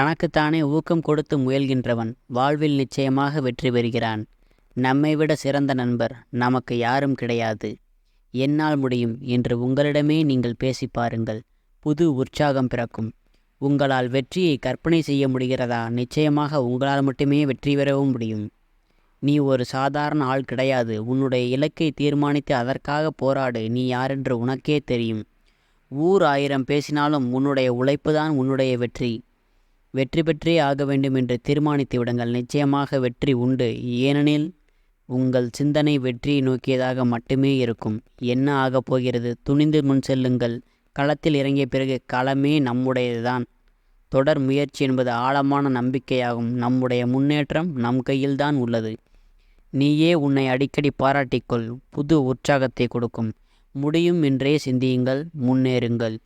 தனக்குத்தானே ஊக்கம் கொடுத்து முயல்கின்றவன் வாழ்வில் நிச்சயமாக வெற்றி பெறுகிறான். நம்மை விட சிறந்த நண்பர் நமக்கு யாரும் கிடையாது. என்னால் முடியும் என்று உங்களிடமே நீங்கள் பேசி பாருங்கள். புது உற்சாகம் பிறக்கும். உங்களால் வெற்றியை கற்பனை செய்ய முடிகிறதா? நிச்சயமாக உங்களால் மட்டுமே வெற்றி பெறவும் முடியும். நீ ஒரு சாதாரண ஆள் கிடையாது. உன்னுடைய இலக்கை தீர்மானித்து அதற்காக போராடு. நீ யாரென்று உனக்கே தெரியும். ஊர் ஆயிரம் பேசினாலும் உன்னுடைய உழைப்புதான் உன்னுடைய வெற்றி. வெற்றி பெற்றே ஆக வேண்டும் என்று தீர்மானித்து விடுங்கள். நிச்சயமாக வெற்றி உண்டு. ஏனெனில் உங்கள் சிந்தனை வெற்றியை நோக்கியதாக மட்டுமே இருக்கும். என்ன ஆகப் போகிறது? துணிந்து முன் செல்லுங்கள். களத்தில் இறங்கிய பிறகு களமே நம்முடையதுதான். தொடர் முயற்சி என்பது ஆழமான நம்பிக்கையாகும். நம்முடைய முன்னேற்றம் நம் கையில்தான் உள்ளது. நீயே உன்னை அடிக்கடி பாராட்டிக்கொள் புது உற்சாகத்தை கொடுக்கும். முடியும் என்றே சிந்தியுங்கள். முன்னேறுங்கள்.